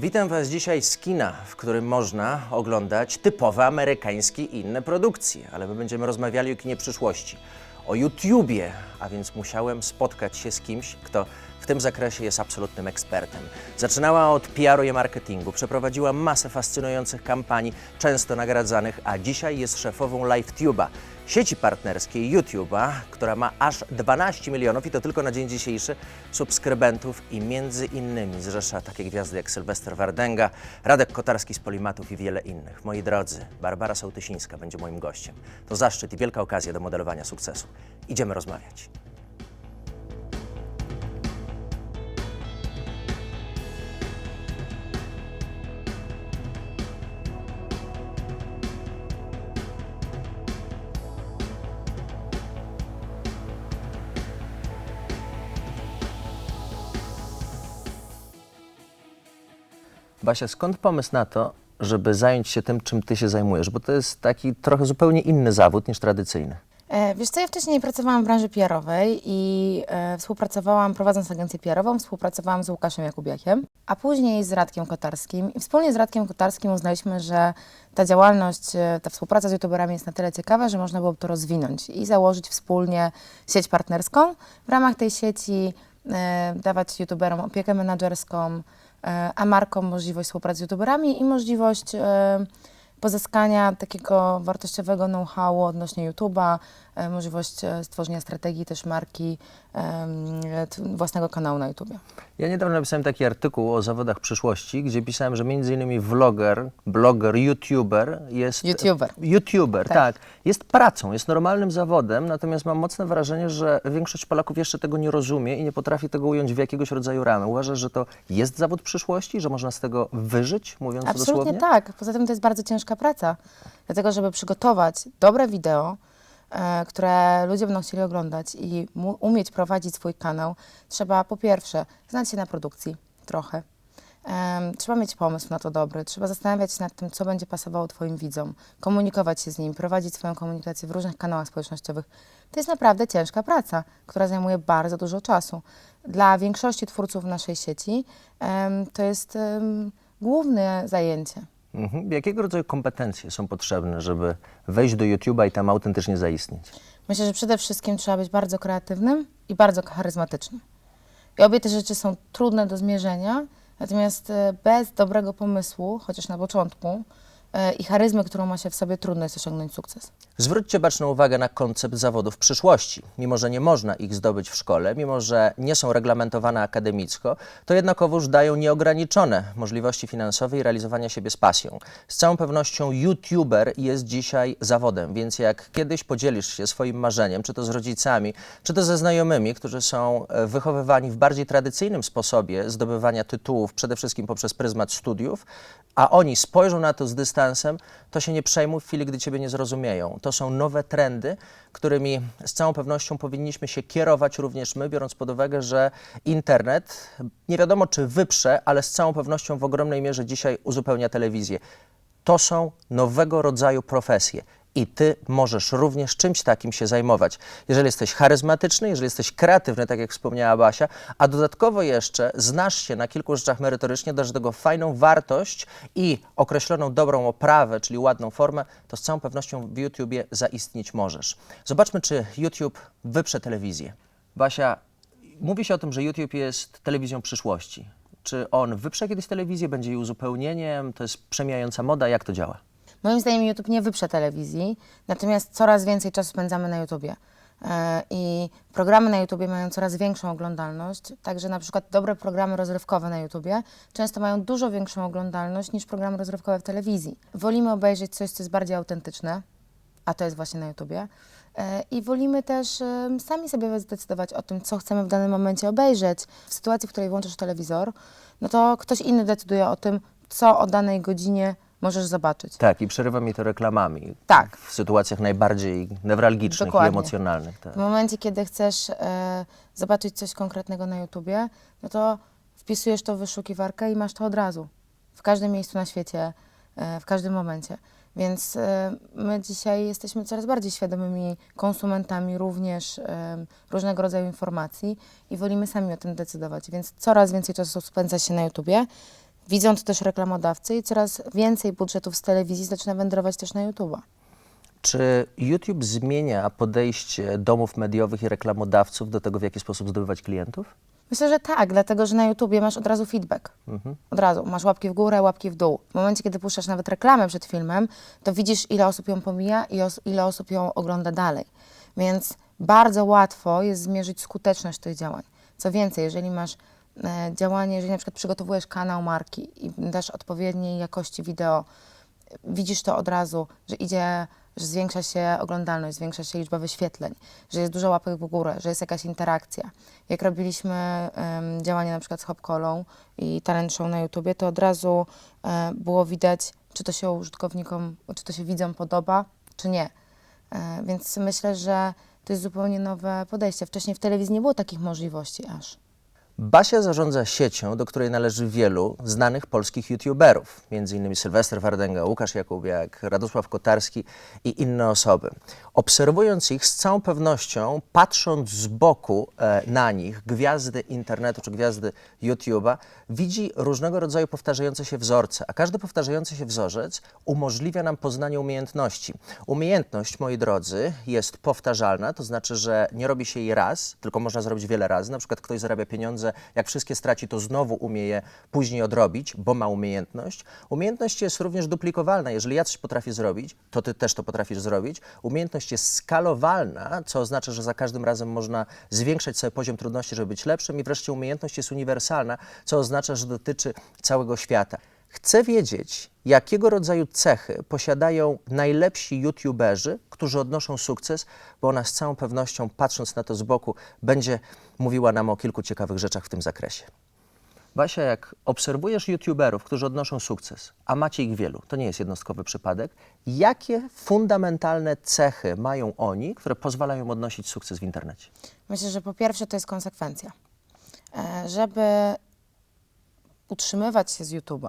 Witam Was dzisiaj z kina, w którym można oglądać typowe amerykańskie i inne produkcje, ale my będziemy rozmawiali o kinie przyszłości, o YouTubie, a więc musiałem spotkać się z kimś, kto w tym zakresie jest absolutnym ekspertem. Zaczynała od PR-u i marketingu, przeprowadziła masę fascynujących kampanii, często nagradzanych, a dzisiaj jest szefową LiveTube'a, sieci partnerskiej YouTube'a, która ma aż 12 milionów i to tylko na dzień dzisiejszy subskrybentów i między innymi zrzesza takie gwiazdy jak Sylwester Wardenga, Radek Kotarski z Polimatów i wiele innych. Moi drodzy, Barbara Sołtysińska będzie moim gościem. To zaszczyt i wielka okazja do modelowania sukcesu. Idziemy rozmawiać. Basia, skąd pomysł na to, żeby zająć się tym, czym ty się zajmujesz? Bo to jest taki trochę zupełnie inny zawód niż tradycyjny. E, Wiesz co, ja wcześniej pracowałam w branży PR-owej i e, współpracowałam, prowadząc agencję PR-ową, współpracowałam z Łukaszem Jakubiakiem, a później z Radkiem Kotarskim. I wspólnie z Radkiem Kotarskim uznaliśmy, że ta działalność, e, ta współpraca z youtuberami jest na tyle ciekawa, że można było to rozwinąć i założyć wspólnie sieć partnerską. W ramach tej sieci e, dawać youtuberom opiekę menedżerską, e, a markom możliwość współpracy z youtuberami i możliwość e, pozyskania takiego wartościowego know-howu odnośnie YouTube'a, e, możliwość e, stworzenia strategii też marki, t- własnego kanału na YouTubie. Ja niedawno napisałem taki artykuł o zawodach przyszłości, gdzie pisałem, że między innymi vloger, bloger, youtuber jest... YouTuber. YouTuber, tak. Tak. Jest pracą, jest normalnym zawodem, natomiast mam mocne wrażenie, że większość Polaków jeszcze tego nie rozumie i nie potrafi tego ująć w jakiegoś rodzaju ramy. Uważasz, że to jest zawód przyszłości, że można z tego wyżyć, mówiąc Absolutnie dosłownie? tak. Poza tym to jest bardzo ciężka praca, dlatego żeby przygotować dobre wideo, e, które ludzie będą chcieli oglądać i umieć prowadzić swój kanał, trzeba po pierwsze znać się na produkcji trochę. Em, trzeba mieć pomysł na to dobry, trzeba zastanawiać się nad tym, co będzie pasowało Twoim widzom, komunikować się z nimi, prowadzić swoją komunikację w różnych kanałach społecznościowych. To jest naprawdę ciężka praca, która zajmuje bardzo dużo czasu. Dla większości twórców naszej sieci to jest główne zajęcie. Mhm. Jakiego rodzaju kompetencje są potrzebne, żeby wejść do YouTube'a i tam autentycznie zaistnieć? Myślę, że przede wszystkim trzeba być bardzo kreatywnym i bardzo charyzmatycznym. I obie te rzeczy są trudne do zmierzenia, natomiast e, bez dobrego pomysłu, chociaż na początku, e, i charyzmy, którą ma się w sobie, trudno jest osiągnąć sukces. Zwróćcie baczną uwagę na koncept zawodów przyszłości. Mimo, że nie można ich zdobyć w szkole, mimo, że nie są reglamentowane akademicko, to jednakowoż dają nieograniczone możliwości finansowe i realizowania siebie z pasją. Z całą pewnością YouTuber jest dzisiaj zawodem, więc jak kiedyś podzielisz się swoim marzeniem, czy to z rodzicami, czy to ze znajomymi, którzy są e, wychowywani w bardziej tradycyjnym sposobie zdobywania tytułów, przede wszystkim poprzez pryzmat studiów, a oni spojrzą na to z dystansem, to się nie przejmuj w chwili, gdy Ciebie nie zrozumieją. To są nowe trendy, którymi z całą pewnością powinniśmy się kierować również my, biorąc pod uwagę, że internet, nie wiadomo czy wyprze, ale z całą pewnością w ogromnej mierze dzisiaj uzupełnia telewizję. To są nowego rodzaju profesje. I ty możesz również czymś takim się zajmować. Jeżeli jesteś charyzmatyczny, jeżeli jesteś kreatywny, tak jak wspomniała Basia, a dodatkowo jeszcze znasz się na kilku rzeczach merytorycznie, dasz do tego fajną wartość i określoną dobrą oprawę, czyli ładną formę, to z całą pewnością w YouTubie zaistnieć możesz. Zobaczmy, czy YouTube wyprze telewizję. Basia, mówi się o tym, że YouTube jest telewizją przyszłości. Czy on wyprze kiedyś telewizję, będzie jej uzupełnieniem, to jest przemijająca moda, jak to działa? Moim zdaniem YouTube nie wyprze telewizji, natomiast coraz więcej czasu spędzamy na YouTubie. E, I programy na YouTubie mają coraz większą oglądalność, także na przykład dobre programy rozrywkowe na YouTubie często mają dużo większą oglądalność niż programy rozrywkowe w telewizji. Wolimy obejrzeć coś, co jest bardziej autentyczne, a to jest właśnie na YouTubie. E, I wolimy też em, sami sobie zdecydować o tym, co chcemy w danym momencie obejrzeć. W sytuacji, w której włączysz telewizor, no to ktoś inny decyduje o tym, co o danej godzinie możesz zobaczyć. Tak, i przerywa mi to reklamami. Tak. W sytuacjach najbardziej newralgicznych i Dokładnie. emocjonalnych. Tak. W momencie, kiedy chcesz e, zobaczyć coś konkretnego na YouTubie, no to wpisujesz to w wyszukiwarkę i masz to od razu. W każdym miejscu na świecie, e, w każdym momencie. Więc e, my dzisiaj jesteśmy coraz bardziej świadomymi konsumentami również e, różnego rodzaju informacji i wolimy sami o tym decydować. Więc coraz więcej czasu spędza się na YouTubie. Widzą to też reklamodawcy i coraz więcej budżetów z telewizji zaczyna wędrować też na YouTube'a. Czy YouTube zmienia podejście domów mediowych i reklamodawców do tego, w jaki sposób zdobywać klientów? Myślę, że tak, dlatego że na YouTubie masz od razu feedback. Od razu. Masz łapki w górę, łapki w dół. W momencie, kiedy puszczasz nawet reklamę przed filmem, to widzisz, ile osób ją pomija i os- ile osób ją ogląda dalej. Więc bardzo łatwo jest zmierzyć skuteczność tych działań. Co więcej, jeżeli masz e, działanie, jeżeli na przykład przygotowujesz kanał marki i dasz odpowiedniej jakości wideo, widzisz to od razu, że idzie, że zwiększa się oglądalność, zwiększa się liczba wyświetleń, że jest dużo łapek w górę, że jest jakaś interakcja. Jak robiliśmy działanie na przykład z Hopkolą i Talent Show na YouTubie, to od razu e, było widać, czy to się użytkownikom, czy to się widzom podoba, czy nie. E, więc myślę, że to jest zupełnie nowe podejście. Wcześniej w telewizji nie było takich możliwości aż. Basia zarządza siecią, do której należy wielu znanych polskich youtuberów, m.in. Sylwester Wardęga, Łukasz Jakubiak, Radosław Kotarski i inne osoby. Obserwując ich z całą pewnością, patrząc z boku e, na nich, gwiazdy internetu czy gwiazdy YouTube'a, widzi różnego rodzaju powtarzające się wzorce, a każdy powtarzający się wzorzec umożliwia nam poznanie umiejętności. Umiejętność, moi drodzy, jest powtarzalna, to znaczy, że nie robi się jej raz, tylko można zrobić wiele razy. Na przykład ktoś zarabia pieniądze, jak wszystkie straci, to znowu umie je później odrobić, bo ma umiejętność. Umiejętność jest również duplikowalna. Jeżeli ja coś potrafię zrobić, to ty też to potrafisz zrobić. Umiejętność jest skalowalna, co oznacza, że za każdym razem można zwiększać sobie poziom trudności, żeby być lepszym. I wreszcie umiejętność jest uniwersalna, co oznacza, że dotyczy całego świata. Chcę wiedzieć, jakiego rodzaju cechy posiadają najlepsi youtuberzy, którzy odnoszą sukces, bo ona z całą pewnością, patrząc na to z boku, będzie mówiła nam o kilku ciekawych rzeczach w tym zakresie. Basia, jak obserwujesz youtuberów, którzy odnoszą sukces, a macie ich wielu, to nie jest jednostkowy przypadek, jakie fundamentalne cechy mają oni, które pozwalają odnosić sukces w internecie? Myślę, że po pierwsze to jest konsekwencja. E, Żeby utrzymywać się z YouTube'a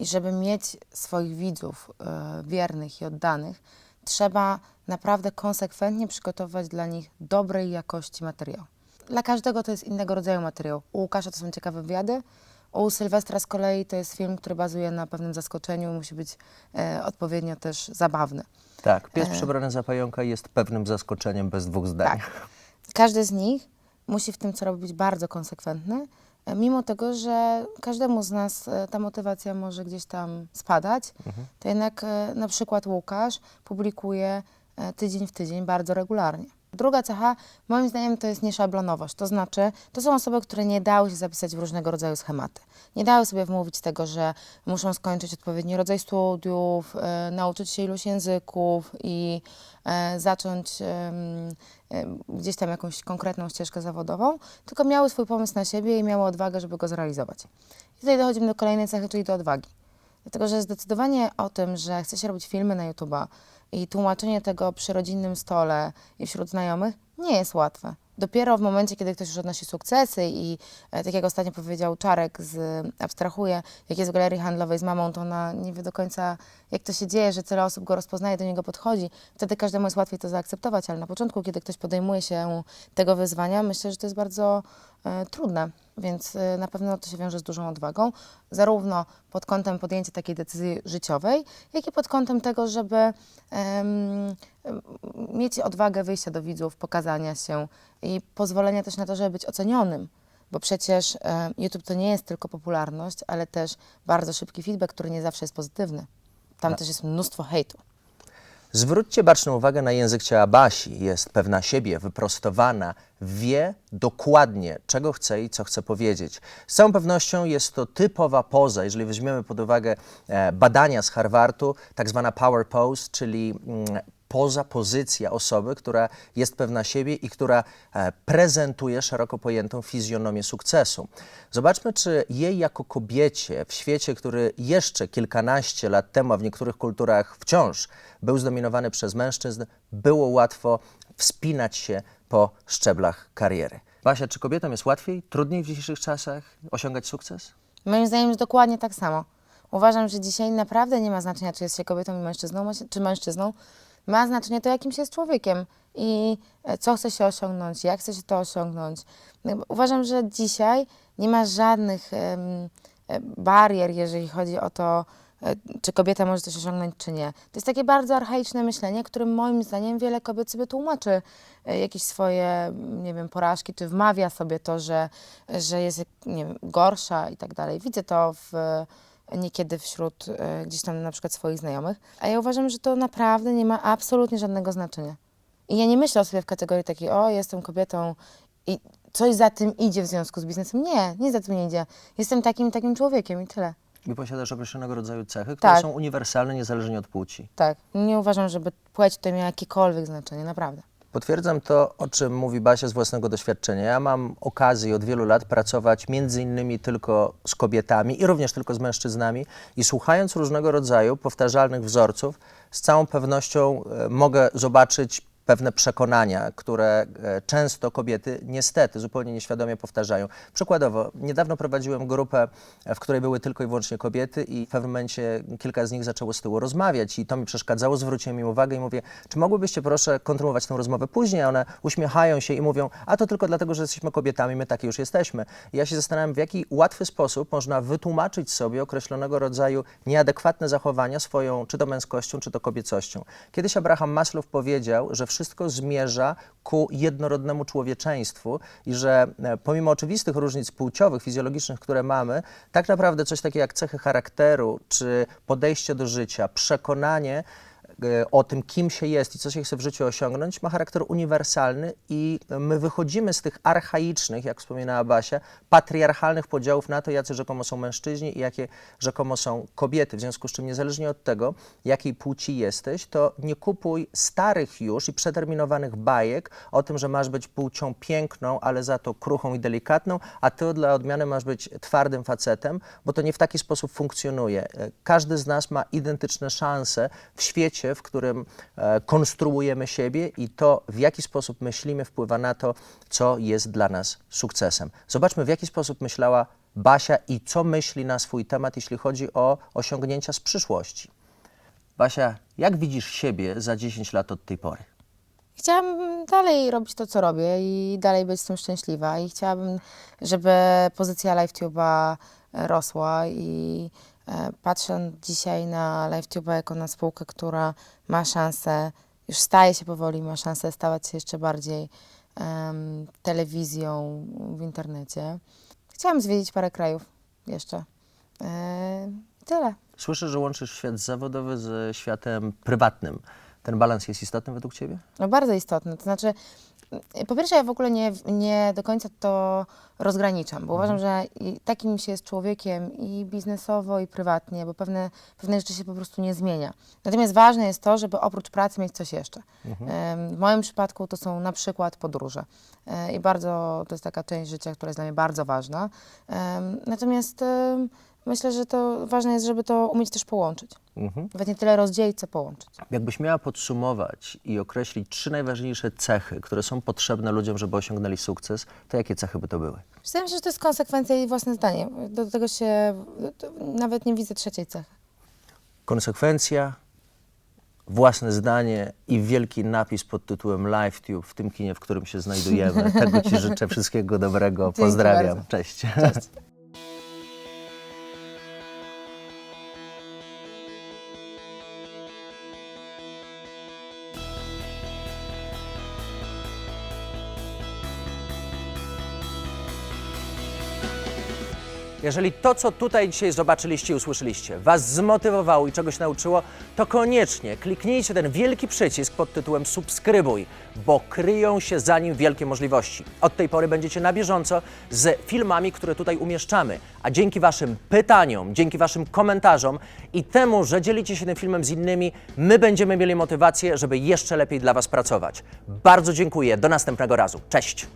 i żeby mieć swoich widzów e, wiernych i oddanych, trzeba naprawdę konsekwentnie przygotować dla nich dobrej jakości materiał. Dla każdego to jest innego rodzaju materiał. U Łukasza to są ciekawe wywiady, u Sylwestra z kolei to jest film, który bazuje na pewnym zaskoczeniu, musi być e, odpowiednio też zabawny. Tak, pies przebrany za pająka jest pewnym zaskoczeniem bez dwóch zdań. Tak. Każdy z nich musi w tym, co robi, być bardzo konsekwentny, e, mimo tego, że każdemu z nas e, ta motywacja może gdzieś tam spadać, to jednak e, na przykład Łukasz publikuje e, tydzień w tydzień bardzo regularnie. Druga cecha, moim zdaniem, to jest nieszablonowość. To znaczy, to są osoby, które nie dały się zapisać w różnego rodzaju schematy. Nie dały sobie wmówić tego, że muszą skończyć odpowiedni rodzaj studiów, e, nauczyć się iluś języków i e, zacząć em, gdzieś tam jakąś konkretną ścieżkę zawodową, tylko miały swój pomysł na siebie i miały odwagę, żeby go zrealizować. I tutaj dochodzimy do kolejnej cechy, czyli do odwagi. Dlatego, że zdecydowanie o tym, że chce się robić filmy na YouTube'a i tłumaczenie tego przy rodzinnym stole i wśród znajomych nie jest łatwe. Dopiero w momencie, kiedy ktoś już odnosi sukcesy i e, tak jak ostatnio powiedział Czarek z Abstrahuje, jak jest w galerii handlowej z mamą, to ona nie wie do końca, jak to się dzieje, że tyle osób go rozpoznaje, do niego podchodzi. Wtedy każdemu jest łatwiej to zaakceptować, ale na początku, kiedy ktoś podejmuje się tego wyzwania, myślę, że to jest bardzo e, trudne, więc e, na pewno to się wiąże z dużą odwagą, zarówno pod kątem podjęcia takiej decyzji życiowej, jak i pod kątem tego, żeby em, mieć odwagę wyjścia do widzów, pokazania się i pozwolenia też na to, żeby być ocenionym. Bo przecież e, YouTube to nie jest tylko popularność, ale też bardzo szybki feedback, który nie zawsze jest pozytywny. Tam też jest mnóstwo hejtu. Zwróćcie baczną uwagę na język ciała Basi. Jest pewna siebie, wyprostowana, wie dokładnie, czego chce i co chce powiedzieć. Z całą pewnością jest to typowa poza, jeżeli weźmiemy pod uwagę e, badania z Harvardu, tak zwana power pose, czyli mm, poza, pozycja osoby, która jest pewna siebie i która e, prezentuje szeroko pojętą fizjonomię sukcesu. Zobaczmy, czy jej jako kobiecie w świecie, który jeszcze kilkanaście lat temu, a w niektórych kulturach wciąż był zdominowany przez mężczyzn, było łatwo wspinać się po szczeblach kariery. Basia, czy kobietom jest łatwiej, trudniej w dzisiejszych czasach osiągać sukces? Moim zdaniem jest dokładnie tak samo. Uważam, że dzisiaj naprawdę nie ma znaczenia, czy jest się kobietą i mężczyzną, czy mężczyzną. Ma znaczenie to, jakim się jest człowiekiem i e, co chce się osiągnąć, jak chce się to osiągnąć. Uważam, że dzisiaj nie ma żadnych e, barier, jeżeli chodzi o to, e, czy kobieta może coś osiągnąć, czy nie. To jest takie bardzo archaiczne myślenie, którym moim zdaniem wiele kobiet sobie tłumaczy jakieś swoje, nie wiem, porażki, czy wmawia sobie to, że, że jest, nie wiem, gorsza i tak dalej. Widzę to w, niekiedy wśród e, gdzieś tam na przykład swoich znajomych, a ja uważam, że to naprawdę nie ma absolutnie żadnego znaczenia. I ja nie myślę o sobie w kategorii takiej, o, jestem kobietą i coś za tym idzie w związku z biznesem. Nie, nie za tym nie idzie. Jestem takim, takim człowiekiem i tyle. I posiadasz określonego rodzaju cechy, które Tak. są uniwersalne niezależnie od płci. Tak. Nie uważam, żeby płeć tutaj miała jakiekolwiek znaczenie, naprawdę. Potwierdzam to, o czym mówi Basia z własnego doświadczenia. Ja mam okazję od wielu lat pracować między innymi tylko z kobietami i również tylko z mężczyznami i słuchając różnego rodzaju powtarzalnych wzorców, z całą pewnością e, mogę zobaczyć pewne przekonania, które e, często kobiety niestety zupełnie nieświadomie powtarzają. Przykładowo, niedawno prowadziłem grupę, e, w której były tylko i wyłącznie kobiety i w pewnym momencie kilka z nich zaczęło z tyłu rozmawiać i to mi przeszkadzało, zwróciłem im uwagę i mówię, czy mogłybyście proszę kontynuować tę rozmowę później? One uśmiechają się i mówią, a to tylko dlatego, że jesteśmy kobietami, my takie już jesteśmy. I ja się zastanawiam, w jaki łatwy sposób można wytłumaczyć sobie określonego rodzaju nieadekwatne zachowania swoją czy to męskością, czy to kobiecością. Kiedyś Abraham Maslow powiedział, że wszystko zmierza ku jednorodnemu człowieczeństwu i że e, pomimo oczywistych różnic płciowych, fizjologicznych, które mamy, tak naprawdę coś takiego jak cechy charakteru, czy podejście do życia, przekonanie o tym, kim się jest i co się chce w życiu osiągnąć, ma charakter uniwersalny i my wychodzimy z tych archaicznych, jak wspominała Basia, patriarchalnych podziałów na to, jacy rzekomo są mężczyźni i jakie rzekomo są kobiety. W związku z czym niezależnie od tego, jakiej płci jesteś, to nie kupuj starych już i przeterminowanych bajek o tym, że masz być płcią piękną, ale za to kruchą i delikatną, a ty dla odmiany masz być twardym facetem, bo to nie w taki sposób funkcjonuje. E, Każdy z nas ma identyczne szanse w świecie, w którym e, konstruujemy siebie i to, w jaki sposób myślimy, wpływa na to, co jest dla nas sukcesem. Zobaczmy, w jaki sposób myślała Basia i co myśli na swój temat, jeśli chodzi o osiągnięcia z przyszłości. Basia, jak widzisz siebie za 10 lat od tej pory? Chciałabym dalej robić to, co robię i dalej być z tym szczęśliwa i chciałabym, żeby pozycja LiveTube'a rosła i e, patrzę dzisiaj na LiveTube'a jako na spółkę, która ma szansę, już staje się powoli, ma szansę stawać się jeszcze bardziej em, telewizją w internecie. Chciałam zwiedzić parę krajów jeszcze. E, tyle. Słyszę, że łączysz świat zawodowy ze światem prywatnym. Ten balans jest istotny według Ciebie? No bardzo istotne. To znaczy, po pierwsze, ja w ogóle nie, nie do końca to rozgraniczam, bo uważam, że i takim się jest człowiekiem i biznesowo, i prywatnie, bo pewne, pewne rzeczy się po prostu nie zmienia. Natomiast ważne jest to, żeby oprócz pracy mieć coś jeszcze. Em, W moim przypadku to są na przykład podróże. E, I bardzo, to jest taka część życia, która jest dla mnie bardzo ważna. Natomiast myślę, że to ważne jest, żeby to umieć też połączyć. Mhm. Nawet nie tyle rozdzielić, co połączyć. Jakbyś miała podsumować i określić trzy najważniejsze cechy, które są potrzebne ludziom, żeby osiągnęli sukces, to jakie cechy by to były? Wydaje mi się, że to jest konsekwencja i własne zdanie. Do tego się nawet nie widzę trzeciej cechy. Konsekwencja, własne zdanie i wielki napis pod tytułem LiveTube w tym kinie, w którym się znajdujemy. Tego Ci życzę wszystkiego dobrego. Dzięki Pozdrawiam. bardzo. Cześć. Cześć. Jeżeli to, co tutaj dzisiaj zobaczyliście i usłyszeliście, Was zmotywowało i czegoś nauczyło, to koniecznie kliknijcie ten wielki przycisk pod tytułem subskrybuj, bo kryją się za nim wielkie możliwości. Od tej pory będziecie na bieżąco z filmami, które tutaj umieszczamy, a dzięki Waszym pytaniom, dzięki Waszym komentarzom i temu, że dzielicie się tym filmem z innymi, my będziemy mieli motywację, żeby jeszcze lepiej dla Was pracować. Bardzo dziękuję, do następnego razu. Cześć!